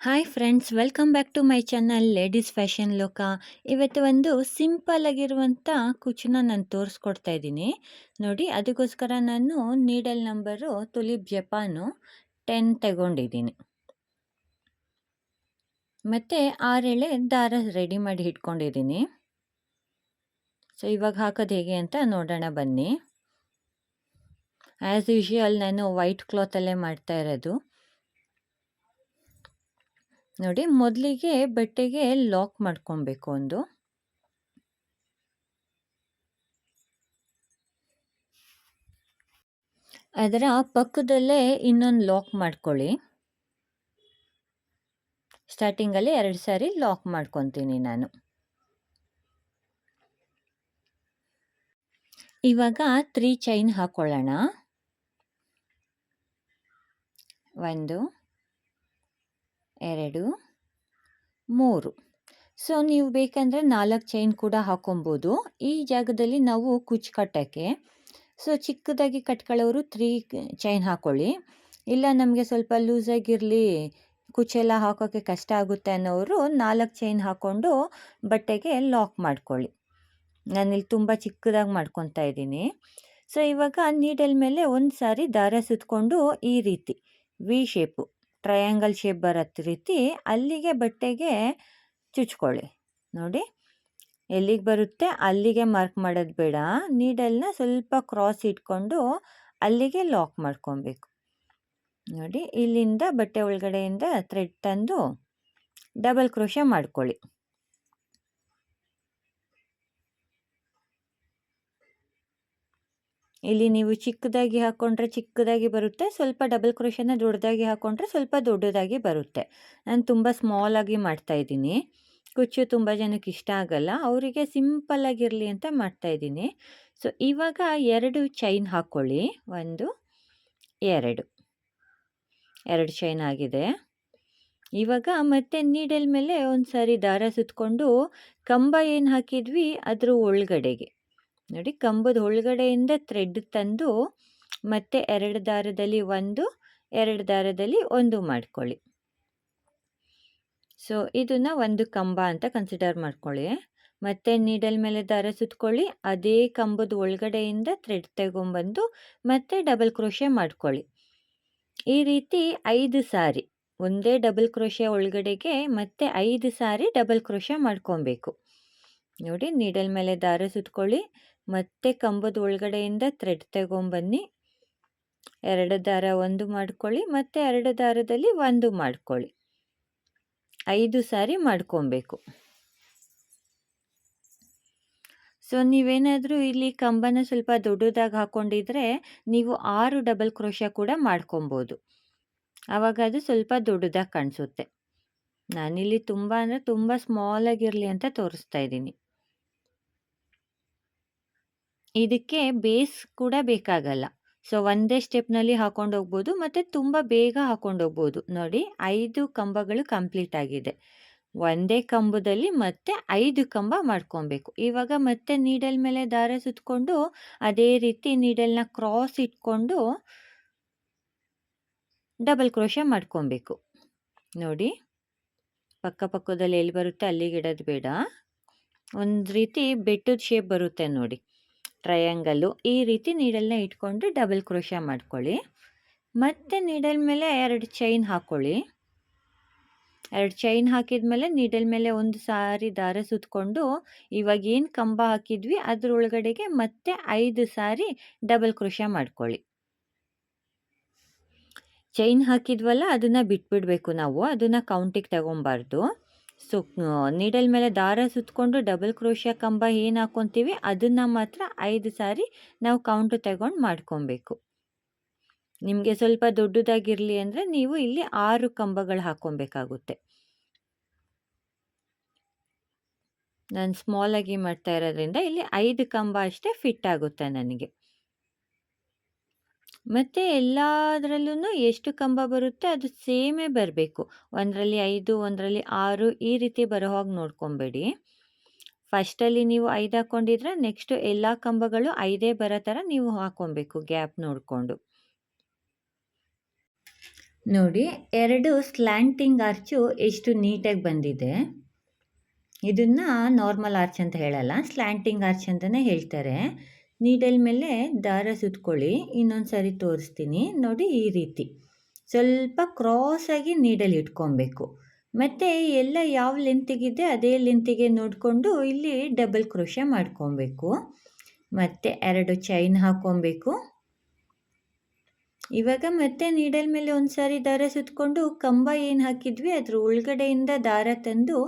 Hi friends welcome back to my channel ladies fashion ಲೋಕ ಇವತ್ತು ಒಂದು ಸಿಂಪಲ್ ಆಗಿರುವಂಥ ಕುಚ್ಚನ್ನ ನಾನು ತೋರಿಸ್ಕೊಡ್ತಾ ಇದ್ದೀನಿ. ನೋಡಿ, ಅದಕ್ಕೋಸ್ಕರ ನಾನು needle number Tulip Japan ten ತಗೊಂಡಿದ್ದೀನಿ. ಮತ್ತು ಆರೆಳೆ ದಾರ ರೆಡಿ ಮಾಡಿ ಇಟ್ಕೊಂಡಿದ್ದೀನಿ. ಸೊ ಇವಾಗ ಹಾಕೋದು ಹೇಗೆ ಅಂತ ನೋಡೋಣ ಬನ್ನಿ. ಆ್ಯಸ್ ಯೂಶುವಲ್ ನಾನು ವೈಟ್ ಕ್ಲಾತಲ್ಲೇ ಮಾಡ್ತಾ ಇರೋದು. ನೋಡಿ ಮೊದಲಿಗೆ ಬಟ್ಟೆಗೆ ಲಾಕ್ ಮಾಡ್ಕೊಬೇಕು ಒಂದು. ಅದರ ಪಕ್ಕದಲ್ಲೇ ಇನ್ನೊಂದು ಲಾಕ್ ಮಾಡ್ಕೊಳ್ಳಿ. ಸ್ಟಾರ್ಟಿಂಗಲ್ಲಿ ಎರಡು ಸಾರಿ ಲಾಕ್ ಮಾಡ್ಕೊತೀನಿ ನಾನು. ಇವಾಗ ತ್ರೀ ಚೈನ್ ಹಾಕೊಳ್ಳೋಣ. ಒಂದು. ಎರಡು, ಮೂರು. ಸೊ ನೀವು ಬೇಕಂದರೆ ನಾಲ್ಕು ಚೈನ್ ಕೂಡ ಹಾಕೊಬೋದು. ಈ ಜಾಗದಲ್ಲಿ ನಾವು ಕುಚ್ಚು ಕಟ್ಟೋಕ್ಕೆ. ಸೊ ಚಿಕ್ಕದಾಗಿ ಕಟ್ಕೊಳ್ಳೋರು ತ್ರೀ ಚೈನ್ ಹಾಕ್ಕೊಳ್ಳಿ ಇಲ್ಲ ನಮಗೆ ಸ್ವಲ್ಪ ಲೂಸಾಗಿರಲಿ ಕುಚ್ಚೆಲ್ಲ ಹಾಕೋಕ್ಕೆ ಕಷ್ಟ ಆಗುತ್ತೆ ಅನ್ನೋರು ನಾಲ್ಕು ಚೈನ್ ಹಾಕ್ಕೊಂಡು ಬಟ್ಟೆಗೆ ಲಾಕ್ ಮಾಡ್ಕೊಳ್ಳಿ. ನಾನಿಲ್ಲಿ ತುಂಬ ಚಿಕ್ಕದಾಗಿ ಮಾಡ್ಕೊತಾ ಇದ್ದೀನಿ. ಸೊ ಇವಾಗ ನೀಡಲ್ ಮೇಲೆ ಒಂದು ಸಾರಿ ದಾರ ಸುತ್ತಕೊಂಡು ಈ ರೀತಿ ವಿ ಶೇಪು ಟ್ರಯಾಂಗಲ್ ಶೇಪ್ ಬರತ್ತೆ ರೀತಿ ಅಲ್ಲಿಗೆ ಬಟ್ಟೆಗೆ ಚುಚ್ಕೊಳ್ಳಿ. ನೋಡಿ, ಎಲ್ಲಿಗೆ ಬರುತ್ತೆ? ಅಲ್ಲಿಗೆ ಮಾರ್ಕ್ ಮಾಡೋದು ಬೇಡ. ನೀಡಲ್ನ ಸ್ವಲ್ಪ ಕ್ರಾಸ್ ಇಟ್ಕೊಂಡು ಅಲ್ಲಿಗೆ ಲಾಕ್ ಮಾಡ್ಕೊಬೇಕು. ನೋಡಿ, ಇಲ್ಲಿಂದ ಬಟ್ಟೆ ಒಳಗಡೆಯಿಂದ ಥ್ರೆಡ್ ತಂದು ಡಬಲ್ ಕ್ರೋಶ ಮಾಡ್ಕೊಳ್ಳಿ. ಇಲ್ಲಿ ನೀವು ಚಿಕ್ಕದಾಗಿ ಹಾಕ್ಕೊಂಡ್ರೆ ಚಿಕ್ಕದಾಗಿ ಬರುತ್ತೆ, ಸ್ವಲ್ಪ ಡಬಲ್ ಕ್ರೋಶನ ದೊಡ್ಡದಾಗಿ ಹಾಕ್ಕೊಂಡ್ರೆ ಸ್ವಲ್ಪ ದೊಡ್ಡದಾಗಿ ಬರುತ್ತೆ. ನಾನು ತುಂಬ ಸ್ಮಾಲಾಗಿ ಮಾಡ್ತಾಯಿದ್ದೀನಿ ಕುಚ್ಚು ತುಂಬ ಜನಕ್ಕೆ ಇಷ್ಟ ಆಗಲ್ಲ. ಅವರಿಗೆ ಸಿಂಪಲ್ಲಾಗಿರಲಿ ಅಂತ ಮಾಡ್ತಾಯಿದ್ದೀನಿ ಸೊ ಇವಾಗ ಎರಡು ಚೈನ್ ಹಾಕ್ಕೊಳ್ಳಿ ಒಂದು, ಎರಡು. ಎರಡು ಚೈನ್ ಆಗಿದೆ. ಇವಾಗ ಮತ್ತೆ ನೀಡಲ್ ಮೇಲೆ ಒಂದು ಸಾರಿ ದಾರ ಸುತ್ತಕೊಂಡು ಕಂಬ ಏನು ಹಾಕಿದ್ವಿ, ಅದ್ರ ಒಳಗಡೆಗೆ. ನೋಡಿ ಕಂಬದ ಒಳಗಡೆಯಿಂದ ಥ್ರೆಡ್ ತಂದು ಮತ್ತೆ ಎರಡು ದಾರದಲ್ಲಿ ಒಂದು, ಎರಡು ದಾರದಲ್ಲಿ ಒಂದು ಮಾಡ್ಕೊಳ್ಳಿ. ಸೊ ಇದನ್ನ ಒಂದು ಕಂಬ ಅಂತ ಕನ್ಸಿಡರ್ ಮಾಡ್ಕೊಳ್ಳಿ. ಮತ್ತೆ ನೀಡಲ್ ಮೇಲೆ ದಾರ ಸುತ್ಕೊಳ್ಳಿ. ಅದೇ ಕಂಬದ ಒಳಗಡೆಯಿಂದ ಥ್ರೆಡ್ ತಗೊಂಬಂದು ಮತ್ತೆ ಡಬಲ್ ಕ್ರೋಶೆ ಮಾಡ್ಕೊಳ್ಳಿ. ಈ ರೀತಿ ಐದು ಸಾರಿ, ಒಂದೇ ಡಬಲ್ ಕ್ರೋಶೆ ಒಳಗಡೆಗೆ ಮತ್ತೆ ಐದು ಸಾರಿ ಡಬಲ್ ಕ್ರೋಶೆ ಮಾಡ್ಕೊಬೇಕು. ನೋಡಿ ನೀಡಲ್ ಮೇಲೆ ದಾರ ಸುತ್ಕೊಳ್ಳಿ. ಮತ್ತೆ ಕಂಬದ ಒಳಗಡೆಯಿಂದ ಥ್ರೆಡ್ ತಗೊಂಬನ್ನಿ. ಎರಡು ದಾರ ಒಂದು ಮಾಡ್ಕೊಳ್ಳಿ, ಮತ್ತೆ ಎರಡು ದಾರದಲ್ಲಿ ಒಂದು ಮಾಡ್ಕೊಳ್ಳಿ. ಐದು ಸಾರಿ ಮಾಡ್ಕೊಬೇಕು. ಸೊ ನೀವೇನಾದರೂ ಇಲ್ಲಿ ಕಂಬನ ಸ್ವಲ್ಪ ದೊಡ್ಡದಾಗಿ ಹಾಕ್ಕೊಂಡಿದ್ರೆ ನೀವು ಆರು ಡಬಲ್ ಕ್ರೋಶ ಕೂಡ ಮಾಡ್ಕೊಬೋದು. ಆವಾಗ ಅದು ಸ್ವಲ್ಪ ದೊಡ್ಡದಾಗಿ ಕಾಣಿಸುತ್ತೆ. ನಾನಿಲ್ಲಿ ತುಂಬ ಅಂದರೆ ತುಂಬ ಸ್ಮಾಲಾಗಿರಲಿ ಅಂತ ತೋರಿಸ್ತಾ ಇದ್ದೀನಿ. ಇದಕ್ಕೆ ಬೇಸ್ ಕೂಡ ಬೇಕಾಗಲ್ಲ. ಸೊ, ಒಂದೇ ಸ್ಟೆಪ್ನಲ್ಲಿ ಹಾಕೊಂಡು ಹೋಗ್ಬೋದು, ಮತ್ತು ತುಂಬ ಬೇಗ ಹಾಕೊಂಡು ಹೋಗ್ಬೋದು. ನೋಡಿ, ಐದು ಕಂಬಗಳು ಕಂಪ್ಲೀಟ್ ಆಗಿದೆ. ಒಂದೇ ಕಂಬದಲ್ಲಿ ಮತ್ತೆ ಐದು ಕಂಬ ಮಾಡ್ಕೊಬೇಕು. ಇವಾಗ ಮತ್ತೆ ನೀಡಲ್ ಮೇಲೆ ದಾರ ಸುತ್ತಕೊಂಡು ಅದೇ ರೀತಿ ನೀಡಲ್ನ ಕ್ರಾಸ್ ಇಟ್ಕೊಂಡು ಡಬಲ್ ಕ್ರೋಶ ಮಾಡ್ಕೊಬೇಕು. ನೋಡಿ, ಪಕ್ಕ ಪಕ್ಕದಲ್ಲಿ ಎಲ್ಲಿ ಬರುತ್ತೆ ಅಲ್ಲಿಗೆ ಇಡೋದು ಬೇಡ. ಒಂದು ರೀತಿ ಬೆಟ್ಟದ ಶೇಪ್ ಬರುತ್ತೆ ನೋಡಿ. ಟ್ರಯಾಂಗಲ್ಲು ಈ ರೀತಿ ನೀಡಲ್ನ ಇಟ್ಕೊಂಡು ಡಬಲ್ ಕ್ರೋಶ ಮಾಡ್ಕೊಳ್ಳಿ. ಮತ್ತು ನೀಡಲ್ ಮೇಲೆ ಎರಡು ಚೈನ್ ಹಾಕ್ಕೊಳ್ಳಿ ಎರಡು ಚೈನ್ ಹಾಕಿದ ಮೇಲೆ ನೀಡಲ್ ಮೇಲೆ ಒಂದು ಸಾರಿ ದಾರ ಸುತ್ತಕೊಂಡು ಇವಾಗ ಏನು ಕಂಬ ಹಾಕಿದ್ವಿ ಅದರೊಳಗಡೆಗೆ ಮತ್ತೆ ಐದು ಸಾರಿ ಡಬಲ್ ಕ್ರೋಶ ಮಾಡ್ಕೊಳ್ಳಿ. ಚೈನ್ ಹಾಕಿದ್ವಲ್ಲ ಅದನ್ನು ಬಿಟ್ಬಿಡಬೇಕು ನಾವು, ಅದನ್ನು ಕೌಂಟಿಗೆ ತಗೊಬಾರ್ದು. ಸೊ ನೀಡಲ್ ಮೇಲೆ ದಾರ ಸುತ್ತಕೊಂಡು ಡಬಲ್ ಕ್ರೋಶಿಯ ಕಂಬ ಏನು ಹಾಕ್ಕೊತೀವಿ ಅದನ್ನು ಮಾತ್ರ ಐದು ಸಾರಿ ನಾವು ಕೌಂಟು ತಗೊಂಡು ಮಾಡ್ಕೊಬೇಕು. ನಿಮಗೆ ಸ್ವಲ್ಪ ದೊಡ್ಡದಾಗಿರಲಿ ಅಂದರೆ ನೀವು ಇಲ್ಲಿ ಆರು ಕಂಬಗಳು ಹಾಕ್ಕೊಬೇಕಾಗುತ್ತೆ ನಾನು ಸ್ಮಾಲಾಗಿ ಮಾಡ್ತಾ ಇರೋದ್ರಿಂದ ಇಲ್ಲಿ ಐದು ಕಂಬ ಅಷ್ಟೇ ಫಿಟ್ ಆಗುತ್ತೆ ನನಗೆ. ಮತ್ತು ಎಲ್ಲದರಲ್ಲೂ ಎಷ್ಟು ಕಂಬ ಬರುತ್ತೆ ಅದು ಸೇಮೇ ಬರಬೇಕು. ಒಂದರಲ್ಲಿ ಐದು, ಒಂದರಲ್ಲಿ ಆರು ಈ ರೀತಿ ಬರೋ ಹಾಗೆ ನೋಡ್ಕೊಬೇಡಿ. ಫಸ್ಟಲ್ಲಿ ನೀವು ಐದು ಹಾಕ್ಕೊಂಡಿದ್ರೆ ನೆಕ್ಸ್ಟು ಎಲ್ಲ ಕಂಬಗಳು ಐದೇ ಬರೋ ಥರ ನೀವು ಹಾಕ್ಕೊಬೇಕು ಗ್ಯಾಪ್ ನೋಡಿಕೊಂಡು. ನೋಡಿ, ಎರಡು ಸ್ಲ್ಯಾಂಟಿಂಗ್ ಆರ್ಚು ಎಷ್ಟು ನೀಟಾಗಿ ಬಂದಿದೆ. ಇದನ್ನು ನಾರ್ಮಲ್ ಆರ್ಚ್ ಅಂತ ಹೇಳಲ್ಲ ಸ್ಲ್ಯಾಂಟಿಂಗ್ ಆರ್ಚ್ ಅಂತಲೇ ಹೇಳ್ತಾರೆ. ನೀಡಲ್ ಮೇಲೆ ದಾರ ಸುತ್ಕೊಳ್ಳಿ, ಇನ್ನೊಂದು ಸಾರಿ ತೋರಿಸ್ತೀನಿ. ನೋಡಿ ಈ ರೀತಿ. ಸ್ವಲ್ಪ ಕ್ರಾಸಾಗಿ ನೀಡಲ್ ಇಟ್ಕೊಬೇಕು. ಮತ್ತು ಎಲ್ಲ ಯಾವ ಲೆಂತಿಗಿದೆ ಅದೇ ಲೆಂತಿಗೆ ನೋಡಿಕೊಂಡು ಇಲ್ಲಿ ಡಬಲ್ ಕ್ರೋಶ ಮಾಡ್ಕೊಬೇಕು. ಮತ್ತು ಎರಡು ಚೈನ್ ಹಾಕ್ಕೊಬೇಕು ಇವಾಗ ಮತ್ತೆ ನೀಡಲ್ ಮೇಲೆ ಒಂದು ಸಾರಿ ದಾರ ಸುತ್ತಕೊಂಡು ಕಂಬ ಏನು ಹಾಕಿದ್ವಿ, ಅದ್ರ ಒಳಗಡೆಯಿಂದ ದಾರ ತಂದು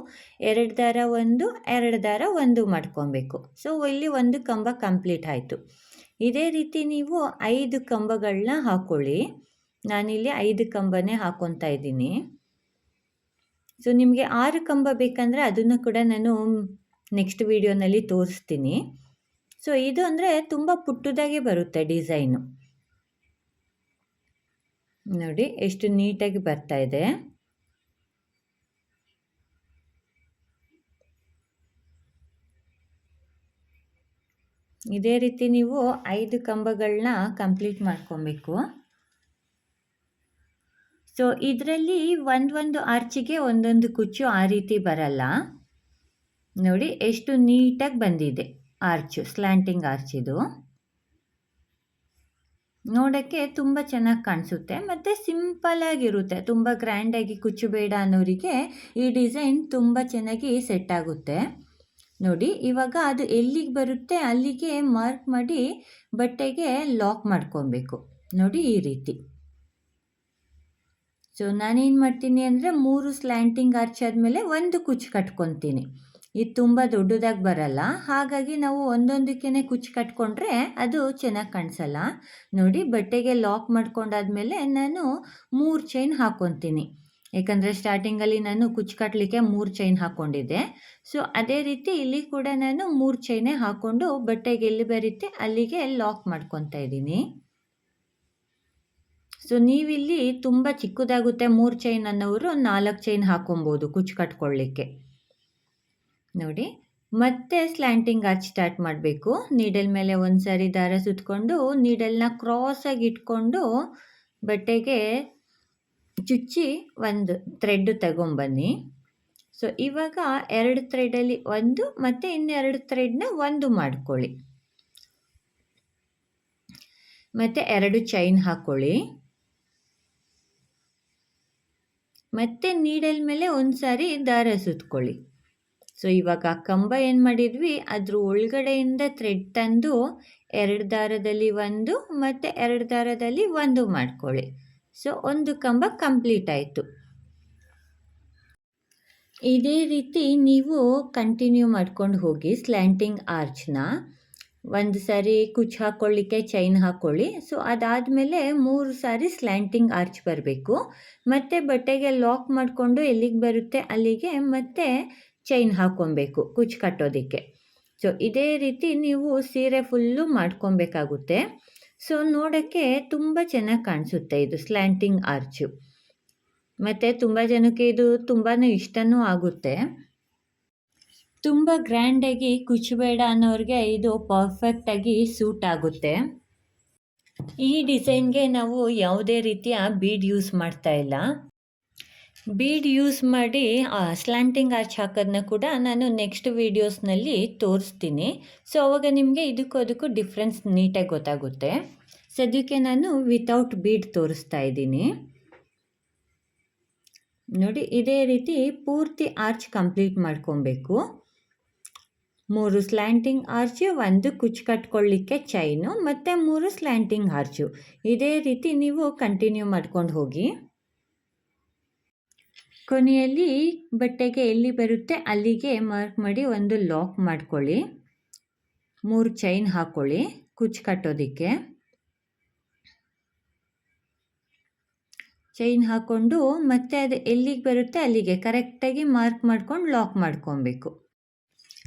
ಎರಡು ದಾರ ಒಂದು, ಎರಡು ದಾರ ಒಂದು ಮಾಡ್ಕೊಬೇಕು. ಸೊ ಇಲ್ಲಿ ಒಂದು ಕಂಬ ಕಂಪ್ಲೀಟ್ ಆಯಿತು. ಇದೇ ರೀತಿ ನೀವು ಐದು ಕಂಬಗಳನ್ನ ಹಾಕ್ಕೊಳ್ಳಿ ನಾನಿಲ್ಲಿ ಐದು ಕಂಬನೇ ಹಾಕ್ಕೊತಾ ಇದ್ದೀನಿ. ಸೊ ನಿಮಗೆ ಆರು ಕಂಬ ಬೇಕಂದರೆ ಅದನ್ನು ಕೂಡ ನಾನು ನೆಕ್ಸ್ಟ್ ವಿಡಿಯೋನಲ್ಲಿ ತೋರಿಸ್ತೀನಿ. ಸೊ ಇದು ಅಂದರೆ ತುಂಬ ಪುಟ್ಟದಾಗೆ ಬರುತ್ತೆ ಡಿಸೈನು. ನೋಡಿ, ಎಷ್ಟು ನೀಟಾಗಿ ಬರ್ತಾ ಇದೆ. ಇದೇ ರೀತಿ ನೀವು ಐದು ಕಂಬಗಳನ್ನ ಕಂಪ್ಲೀಟ್ ಮಾಡ್ಕೊಬೇಕು. ಸೊ, ಇದರಲ್ಲಿ ಒಂದೊಂದು ಆರ್ಚಿಗೆ ಒಂದೊಂದು ಕುಚ್ಚು ಆ ರೀತಿ ಬರಲ್ಲ. ನೋಡಿ, ಎಷ್ಟು ನೀಟಾಗಿ ಬಂದಿದೆ ಆರ್ಚು ಸ್ಲ್ಯಾಂಟಿಂಗ್ ಆರ್ಚಿದು ನೋಡೋಕ್ಕೆ ತುಂಬ ಚೆನ್ನಾಗಿ ಕಾಣಿಸುತ್ತೆ. ಮತ್ತು ಸಿಂಪಲ್ಲಾಗಿರುತ್ತೆ ತುಂಬ ಗ್ರ್ಯಾಂಡಾಗಿ ಕುಚ್ಚು ಬೇಡ ಅನ್ನೋರಿಗೆ ಈ ಡಿಸೈನ್ ತುಂಬ ಚೆನ್ನಾಗಿ ಸೆಟ್ ಆಗುತ್ತೆ. ನೋಡಿ, ಇವಾಗ ಅದು ಎಲ್ಲಿಗೆ ಬರುತ್ತೆ ಅಲ್ಲಿಗೆ ಮಾರ್ಕ್ ಮಾಡಿ ಬಟ್ಟೆಗೆ ಲಾಕ್ ಮಾಡ್ಕೊಬೇಕು. ನೋಡಿ, ಈ ರೀತಿ. ಸೊ, ನಾನೇನು ಮಾಡ್ತೀನಿ ಅಂದರೆ ಮೂರು ಸ್ಲ್ಯಾಂಟಿಂಗ್ ಆರ್ಚ್ ಒಂದು ಕುಚ್ಚು ಕಟ್ಕೊತೀನಿ. ಇದು ತುಂಬ ದೊಡ್ಡದಾಗಿ ಬರಲ್ಲ. ಹಾಗಾಗಿ ನಾವು ಒಂದೊಂದಕ್ಕೇ ಕುಚ್ಚು ಕಟ್ಕೊಂಡ್ರೆ ಅದು ಚೆನ್ನಾಗಿ ಕಾಣಿಸಲ್ಲ. ನೋಡಿ, ಬಟ್ಟೆಗೆ ಲಾಕ್ ಮಾಡ್ಕೊಂಡಾದ್ಮೇಲೆ ನಾನು ಮೂರು ಚೈನ್ ಹಾಕ್ಕೊತೀನಿ ಯಾಕಂದರೆ ಸ್ಟಾರ್ಟಿಂಗಲ್ಲಿ ನಾನು ಕುಚ್ಚು ಕಟ್ಟಲಿಕ್ಕೆ ಮೂರು ಚೈನ್ ಹಾಕ್ಕೊಂಡಿದ್ದೆ ಸೊ ಅದೇ ರೀತಿ ಇಲ್ಲಿ ಕೂಡ ನಾನು ಮೂರು ಚೈನೇ ಹಾಕ್ಕೊಂಡು ಬಟ್ಟೆಗೆ ಎಲ್ಲಿ ಬರುತ್ತೆ ಅಲ್ಲಿಗೆ ಲಾಕ್ ಮಾಡ್ಕೊತಾ ಇದ್ದೀನಿ. ಸೊ ನೀವಿಲ್ಲಿ ತುಂಬ ಚಿಕ್ಕದಾಗುತ್ತೆ ಮೂರು ಚೈನ್ ಅನ್ನೋರು ನಾಲ್ಕು ಚೈನ್ ಹಾಕೊಬೋದು ಕುಚ್ಚು ಕಟ್ಕೊಳ್ಳಿಕ್ಕೆ ನೋಡಿ. ಮತ್ತೆ ಸ್ಲ್ಯಾಂಟಿಂಗ್ ಆರ್ಚ್ ಸ್ಟಾರ್ಟ್ ಮಾಡಬೇಕು. ನೀಡಲ್ ಮೇಲೆ ಒಂದು ಸಾರಿ ದಾರ ಸುತ್ತಕೊಂಡು ನೀಡಲ್ನ ಕ್ರಾಸಾಗಿ ಇಟ್ಕೊಂಡು ಬಟ್ಟೆಗೆ ಚುಚ್ಚಿ ಒಂದು ಥ್ರೆಡ್ ತಗೊಂಬನ್ನಿ. ಸೊ ಇವಾಗ ಎರಡು ಥ್ರೆಡಲ್ಲಿ ಒಂದು ಮತ್ತು ಇನ್ನೆರಡು ಥ್ರೆಡ್ನ ಒಂದು ಮಾಡ್ಕೊಳ್ಳಿ. ಮತ್ತು ಎರಡು ಚೈನ್ ಹಾಕ್ಕೊಳ್ಳಿ ಮತ್ತು ನೀಡಲ್ ಮೇಲೆ ಒಂದು ಸಾರಿ ದಾರ ಸುತ್ಕೊಳ್ಳಿ. ಸೊ ಇವಾಗ ಕಂಬ ಏನು ಮಾಡಿದ್ವಿ? ಅದ್ರ ಒಳಗಡೆಯಿಂದ ಥ್ರೆಡ್ ತಂದು ಎರಡು ದಾರದಲ್ಲಿ ಒಂದು ಮತ್ತು ಎರಡು ದಾರದಲ್ಲಿ ಒಂದು ಮಾಡ್ಕೊಳ್ಳಿ. ಸೊ ಒಂದು ಕಂಬ ಕಂಪ್ಲೀಟ್ ಆಯಿತು. ಇದೇ ರೀತಿ ನೀವು ಕಂಟಿನ್ಯೂ ಮಾಡ್ಕೊಂಡು ಹೋಗಿ ಸ್ಲ್ಯಾಂಟಿಂಗ್ ಆರ್ಚ್ನ ಒಂದು ಸಾರಿ ಕುಚ್ ಹಾಕ್ಕೊಳ್ಳಿಕ್ಕೆ ಚೈನ್ ಹಾಕ್ಕೊಳ್ಳಿ ಸೊ ಅದಾದಮೇಲೆ ಮೂರು ಸಾರಿ ಸ್ಲ್ಯಾಂಟಿಂಗ್ ಆರ್ಚ್ ಬರಬೇಕು. ಮತ್ತು ಬಟ್ಟೆಗೆ ಲಾಕ್ ಮಾಡಿಕೊಂಡು ಎಲ್ಲಿಗೆ ಬರುತ್ತೆ? ಅಲ್ಲಿಗೆ ಮತ್ತೆ ಚೈನ್ ಹಾಕ್ಕೊಬೇಕು, ಕುಚ್ ಕಟ್ಟೋದಕ್ಕೆ. ಸೊ ಇದೇ ರೀತಿ ನೀವು ಸೀರೆ ಫುಲ್ಲು ಮಾಡ್ಕೊಬೇಕಾಗುತ್ತೆ. ಸೊ ನೋಡೋಕ್ಕೆ ತುಂಬ ಚೆನ್ನಾಗಿ ಕಾಣಿಸುತ್ತೆ ಇದು ಸ್ಲ್ಯಾಂಟಿಂಗ್ ಆರ್ಚು ಮತ್ತು ತುಂಬ ಜನಕ್ಕೆ ಇದು ತುಂಬಾ ಇಷ್ಟನೂ ಆಗುತ್ತೆ. ತುಂಬ ಗ್ರ್ಯಾಂಡಾಗಿ ಕುಚ್ಚಬೇಡ ಅನ್ನೋರಿಗೆ ಇದು ಪರ್ಫೆಕ್ಟಾಗಿ ಸೂಟ್ ಆಗುತ್ತೆ. ಈ ಡಿಸೈನ್ಗೆ ನಾವು ಯಾವುದೇ ರೀತಿಯ ಬೀಡ್ ಯೂಸ್ ಮಾಡ್ತಾ ಇಲ್ಲ. ಬೀಡ್ ಯೂಸ್ ಮಾಡಿ ಸ್ಲ್ಯಾಂಟಿಂಗ್ ಆರ್ಚ್ ಹಾಕೋದನ್ನ ಕೂಡ ನಾನು ನೆಕ್ಸ್ಟ್ ವೀಡಿಯೋಸ್ನಲ್ಲಿ ತೋರಿಸ್ತೀನಿ. ಸೊ ಅವಾಗ ನಿಮಗೆ ಇದಕ್ಕೂ ಅದಕ್ಕೂ ಡಿಫ್ರೆನ್ಸ್ ನೀಟಾಗಿ ಗೊತ್ತಾಗುತ್ತೆ. ಸದ್ಯಕ್ಕೆ ನಾನು ವಿತೌಟ್ ಬೀಡ್ ತೋರಿಸ್ತಾ ಇದ್ದೀನಿ. ನೋಡಿ, ಇದೇ ರೀತಿ ಪೂರ್ತಿ ಆರ್ಚ್ ಕಂಪ್ಲೀಟ್ ಮಾಡ್ಕೊಬೇಕು. ಮೂರು ಸ್ಲ್ಯಾಂಟಿಂಗ್ ಆರ್ಚು ಒಂದು ಕುಚ್ಚು ಕಟ್ಕೊಳ್ಳಿಕ್ಕೆ ಚೈನು ಮತ್ತು ಮೂರು ಸ್ಲ್ಯಾಂಟಿಂಗ್ ಆರ್ಚು ಇದೇ ರೀತಿ ನೀವು ಕಂಟಿನ್ಯೂ ಮಾಡ್ಕೊಂಡು ಹೋಗಿ. ಕೊನೆಯಲ್ಲಿ ಬಟ್ಟೆಗೆ ಎಲ್ಲಿ ಬರುತ್ತೆ ಅಲ್ಲಿಗೆ ಮಾರ್ಕ್ ಮಾಡಿ ಒಂದು ಲಾಕ್ ಮಾಡ್ಕೊಳ್ಳಿ. ಮೂರು ಚೈನ್ ಹಾಕ್ಕೊಳ್ಳಿ ಕುಚ್ಚು ಕಟ್ಟೋದಕ್ಕೆ. ಚೈನ್ ಹಾಕ್ಕೊಂಡು ಮತ್ತೆ ಅದು ಎಲ್ಲಿಗೆ ಬರುತ್ತೆ ಅಲ್ಲಿಗೆ ಕರೆಕ್ಟಾಗಿ ಮಾರ್ಕ್ ಮಾಡ್ಕೊಂಡು ಲಾಕ್ ಮಾಡ್ಕೊಬೇಕು.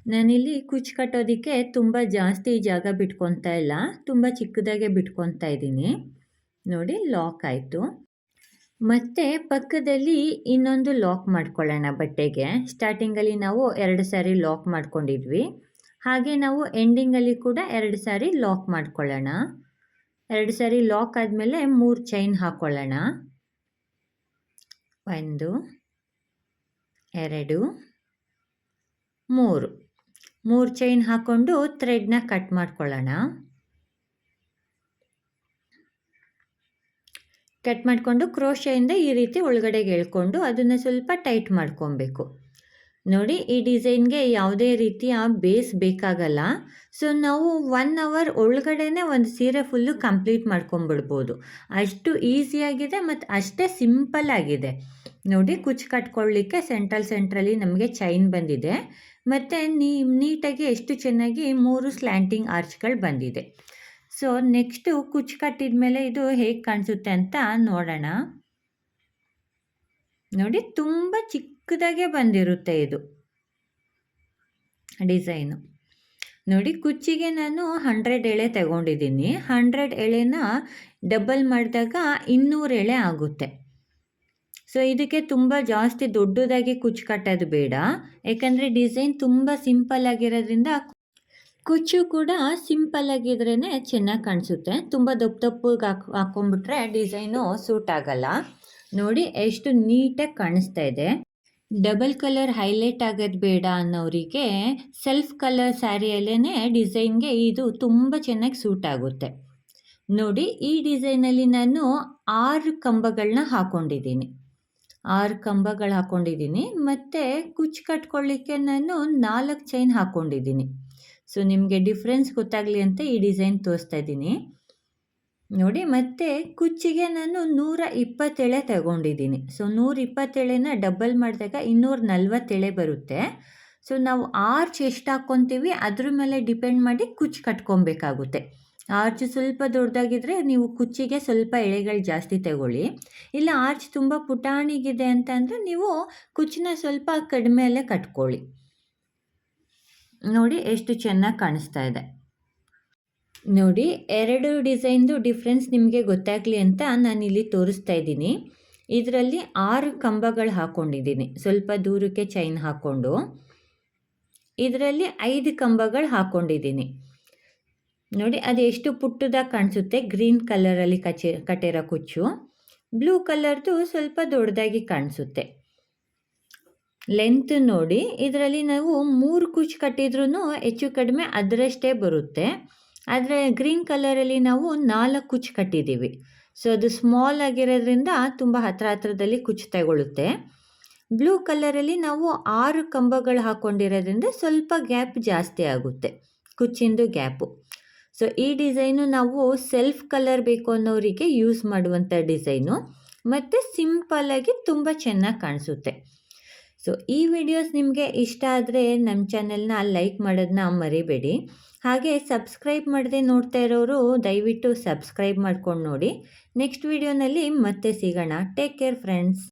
ನಾನಿಲ್ಲಿ ಕುಚ್ಚು ಕಟ್ಟೋದಕ್ಕೆ ತುಂಬ ಜಾಸ್ತಿ ಜಾಗ ಬಿಟ್ಕೊತಾ ಇಲ್ಲ, ತುಂಬ ಚಿಕ್ಕದಾಗೆ ಬಿಟ್ಕೊತಾ ಇದ್ದೀನಿ. ನೋಡಿ ಲಾಕ್ ಆಯಿತು. ಮತ್ತು ಪಕ್ಕದಲ್ಲಿ ಇನ್ನೊಂದು ಲಾಕ್ ಮಾಡ್ಕೊಳ್ಳೋಣ ಬಟ್ಟೆಗೆ. ಸ್ಟಾರ್ಟಿಂಗಲ್ಲಿ ನಾವು ಎರಡು ಸಾರಿ ಲಾಕ್ ಮಾಡ್ಕೊಂಡಿದ್ವಿ. ಹಾಗೆ ನಾವು ಎಂಡಿಂಗಲ್ಲಿ ಕೂಡ ಎರಡು ಸಾರಿ ಲಾಕ್ ಮಾಡ್ಕೊಳ್ಳೋಣ. ಎರಡು ಸಾರಿ ಲಾಕ್ ಆದಮೇಲೆ ಮೂರು ಚೈನ್ ಹಾಕ್ಕೊಳ್ಳೋಣ ಒಂದು, ಎರಡು, ಮೂರು. ಮೂರು ಚೈನ್ ಹಾಕ್ಕೊಂಡು ಥ್ರೆಡ್ನ ಕಟ್ ಮಾಡ್ಕೊಳ್ಳೋಣ. ಕಟ್ ಮಾಡಿಕೊಂಡು ಕ್ರೋಶೆಯಿಂದ ಈ ರೀತಿ ಒಳಗಡೆಗೆ ಎಳ್ಕೊಂಡು ಅದನ್ನು ಸ್ವಲ್ಪ ಟೈಟ್ ಮಾಡ್ಕೊಬೇಕು. ನೋಡಿ, ಈ ಡಿಸೈನ್ಗೆ ಯಾವುದೇ ರೀತಿಯ ಬೇಸ್ ಬೇಕಾಗಲ್ಲ. ಸೊ, ನಾವು ಒನ್ ಅವರ್ ಒಳಗಡೆನೆ ಒಂದು ಸೀರೆ ಫುಲ್ಲು ಕಂಪ್ಲೀಟ್ ಮಾಡ್ಕೊಂಬಿಡ್ಬೋದು. ಅಷ್ಟು ಈಸಿಯಾಗಿದೆ ಮತ್ತು ಅಷ್ಟೇ ಸಿಂಪಲ್ ಆಗಿದೆ. ನೋಡಿ ಕುಚ್ಚು ಕಟ್ಕೊಳ್ಳಿಕ್ಕೆ ಸೆಂಟ್ರಲ್ ಸೆಂಟ್ರಲ್ಲಿ ನಮಗೆ ಚೈನ್ ಬಂದಿದೆ. ಮತ್ತು ನೀಟಾಗಿ ಎಷ್ಟು ಚೆನ್ನಾಗಿ ಮೂರು ಸ್ಲ್ಯಾಂಟಿಂಗ್ ಆರ್ಚ್ಗಳು ಬಂದಿದೆ. ಸೊ ನೆಕ್ಸ್ಟು ಕುಚ್ಚು ಕಟ್ಟಿದ ಮೇಲೆ ಇದು ಹೇಗೆ ಕಾಣಿಸುತ್ತೆ ಅಂತ ನೋಡೋಣ. ನೋಡಿ, ತುಂಬ ಚಿಕ್ಕದಾಗೆ ಬಂದಿರುತ್ತೆ ಇದು ಡಿಸೈನು. ನೋಡಿ, ಕುಚ್ಚಿಗೆ ನಾನು ಹಂಡ್ರೆಡ್ ಎಳೆ ತಗೊಂಡಿದ್ದೀನಿ. ಹಂಡ್ರೆಡ್ ಎಳೆನ ಡಬಲ್ ಮಾಡಿದಾಗ ಇನ್ನೂರು ಎಳೆ ಆಗುತ್ತೆ. ಸೊ ಇದಕ್ಕೆ ತುಂಬ ಜಾಸ್ತಿ ದೊಡ್ಡದಾಗಿ ಕುಚ್ಚು ಕಟ್ಟೋದು ಬೇಡ. ಯಾಕಂದರೆ ಡಿಸೈನ್ ತುಂಬ ಸಿಂಪಲ್ ಆಗಿರೋದ್ರಿಂದ ಕುಚ್ಚು ಕೂಡ ಸಿಂಪಲ್ ಆಗಿದ್ರೇ ಚೆನ್ನಾಗಿ ಕಾಣಿಸುತ್ತೆ. ತುಂಬ ದಪ್ಪ ದಪ್ಪಗೆ ಹಾಕ್ ಹಾಕ್ಕೊಂಬಿಟ್ರೆ ಡಿಸೈನು ಸೂಟ್ ಆಗಲ್ಲ. ನೋಡಿ ಎಷ್ಟು ನೀಟಾಗಿ ಕಾಣಿಸ್ತಾ ಇದೆ. ಡಬಲ್ ಕಲರ್ ಹೈಲೈಟ್ ಆಗೋದು ಬೇಡ ಅನ್ನೋರಿಗೆ ಸೆಲ್ಫ್ ಕಲರ್ ಸ್ಯಾರಿಯಲ್ಲೇ ಡಿಸೈನ್ಗೆ ಇದು ತುಂಬ ಚೆನ್ನಾಗಿ ಸೂಟ್ ಆಗುತ್ತೆ. ನೋಡಿ ಈ ಡಿಸೈನಲ್ಲಿ ನಾನು ಆರು ಕಂಬಗಳನ್ನ ಹಾಕೊಂಡಿದ್ದೀನಿ. ಆರು ಕಂಬಗಳು ಹಾಕ್ಕೊಂಡಿದ್ದೀನಿ ಮತ್ತು ಕುಚ್ಚು ಕಟ್ಕೊಳ್ಳಿಕ್ಕೆ ನಾನು ನಾಲ್ಕು ಚೈನ್ ಹಾಕ್ಕೊಂಡಿದ್ದೀನಿ ಸೊ ನಿಮಗೆ ಡಿಫ್ರೆನ್ಸ್ ಗೊತ್ತಾಗಲಿ ಅಂತ ಈ ಡಿಸೈನ್ ತೋರಿಸ್ತಾ ಇದ್ದೀನಿ. ನೋಡಿ, ಮತ್ತೆ ಕುಚ್ಚಿಗೆ ನಾನು ನೂರ ಇಪ್ಪತ್ತೆಳೆ ತಗೊಂಡಿದ್ದೀನಿ. ಸೊ ನೂರ ಇಪ್ಪತ್ತೆಳೆನ ಡಬಲ್ ಮಾಡಿದಾಗ ಇನ್ನೂರ ನಲ್ವತ್ತೆಳೆ ಬರುತ್ತೆ. ಸೊ ನಾವು ಆರ್ಚ್ ಎಷ್ಟು ಹಾಕ್ಕೊತೀವಿ ಅದ್ರ ಮೇಲೆ ಡಿಪೆಂಡ್ ಮಾಡಿ ಕುಚ್ಚು ಕಟ್ಕೊಬೇಕಾಗುತ್ತೆ. ಆರ್ಚ್ ಸ್ವಲ್ಪ ದೊಡ್ಡದಾಗಿದ್ದರೆ ನೀವು ಕುಚ್ಚಿಗೆ ಸ್ವಲ್ಪ ಎಳೆಗಳು ಜಾಸ್ತಿ ತಗೊಳ್ಳಿ. ಇಲ್ಲ ಆರ್ಚ್ ತುಂಬ ಪುಟಾಣಿಗಿದೆ ಅಂತ ನೀವು ಕುಚ್ಚನ್ನ ಸ್ವಲ್ಪ ಕಡಿಮೆಯಲ್ಲೇ ಕಟ್ಕೊಳ್ಳಿ. ನೋಡಿ ಎಷ್ಟು ಚೆನ್ನಾಗಿ ಕಾಣಿಸ್ತಾ ಇದೆ. ನೋಡಿ, ಎರಡು ಡಿಸೈನ್ದು ಡಿಫ್ರೆನ್ಸ್ ನಿಮಗೆ ಗೊತ್ತಾಗಲಿ ಅಂತ ನಾನು ಇಲ್ಲಿ ತೋರಿಸ್ತಾ ಇದ್ದೀನಿ. ಇದರಲ್ಲಿ ಆರು ಕಂಬಗಳು ಹಾಕ್ಕೊಂಡಿದ್ದೀನಿ ಸ್ವಲ್ಪ ದೂರಕ್ಕೆ ಚೈನ್ ಹಾಕ್ಕೊಂಡು ಇದರಲ್ಲಿ ಐದು ಕಂಬಗಳು ಹಾಕ್ಕೊಂಡಿದ್ದೀನಿ ನೋಡಿ, ಅದು ಎಷ್ಟು ಪುಟ್ಟದಾಗಿ ಕಾಣಿಸುತ್ತೆ. ಗ್ರೀನ್ ಕಲರಲ್ಲಿ ಕಚೆ, ಕಟ್ಟಿರೋ ಕುಚ್ಚು. ಬ್ಲೂ ಕಲರ್ದು ಸ್ವಲ್ಪ ದೊಡ್ಡದಾಗಿ ಕಾಣಿಸುತ್ತೆ. ಲೆಂತ್ ನೋಡಿ, ಇದರಲ್ಲಿ ನಾವು ಮೂರು ಕುಚ್ ಕಟ್ಟಿದ್ರೂ ಹೆಚ್ಚು ಕಡಿಮೆ ಅದರಷ್ಟೇ ಬರುತ್ತೆ. ಆದರೆ ಗ್ರೀನ್ ಕಲರಲ್ಲಿ ನಾವು ನಾಲ್ಕು ಕುಚ್ ಕಟ್ಟಿದ್ದೀವಿ. ಸೊ ಅದು ಸ್ಮಾಲ್ ಆಗಿರೋದ್ರಿಂದ ತುಂಬ ಹತ್ರ ಹತ್ರದಲ್ಲಿ ಕುಚ್ಚು ತಗೊಳ್ಳುತ್ತೆ ಬ್ಲೂ ಕಲರಲ್ಲಿ ನಾವು ಆರು ಕಂಬಗಳು ಹಾಕ್ಕೊಂಡಿರೋದ್ರಿಂದ ಸ್ವಲ್ಪ ಗ್ಯಾಪ್ ಜಾಸ್ತಿ ಆಗುತ್ತೆ, ಕುಚ್ಚಿಂದು ಗ್ಯಾಪು. ಸೊ ಈ ಡಿಸೈನು ನಾವು ಸೆಲ್ಫ್ ಕಲರ್ ಬೇಕು ಅನ್ನೋರಿಗೆ ಯೂಸ್ ಮಾಡುವಂಥ ಡಿಸೈನು. ಮತ್ತು ಸಿಂಪಲ್ಲಾಗಿ ತುಂಬ ಚೆನ್ನಾಗಿ ಕಾಣಿಸುತ್ತೆ. ಸೊ ಈ ವಿಡಿಯೋಸ್ ನಿಮಗೆ ಇಷ್ಟ ಆದರೆ ನಮ್ಮ ಚಾನೆಲ್ನ ಲೈಕ್ ಮಾಡೋದನ್ನ ಮರಿಬೇಡಿ. ಹಾಗೆ ಸಬ್ಸ್ಕ್ರೈಬ್ ಮಾಡದೆ ನೋಡ್ತಾ ಇರೋರು ದಯವಿಟ್ಟು ಸಬ್ಸ್ಕ್ರೈಬ್ ಮಾಡ್ಕೊಂಡು ನೋಡಿ. ನೆಕ್ಸ್ಟ್ ವಿಡಿಯೋನಲ್ಲಿ ಮತ್ತೆ ಸಿಗೋಣ. Take care friends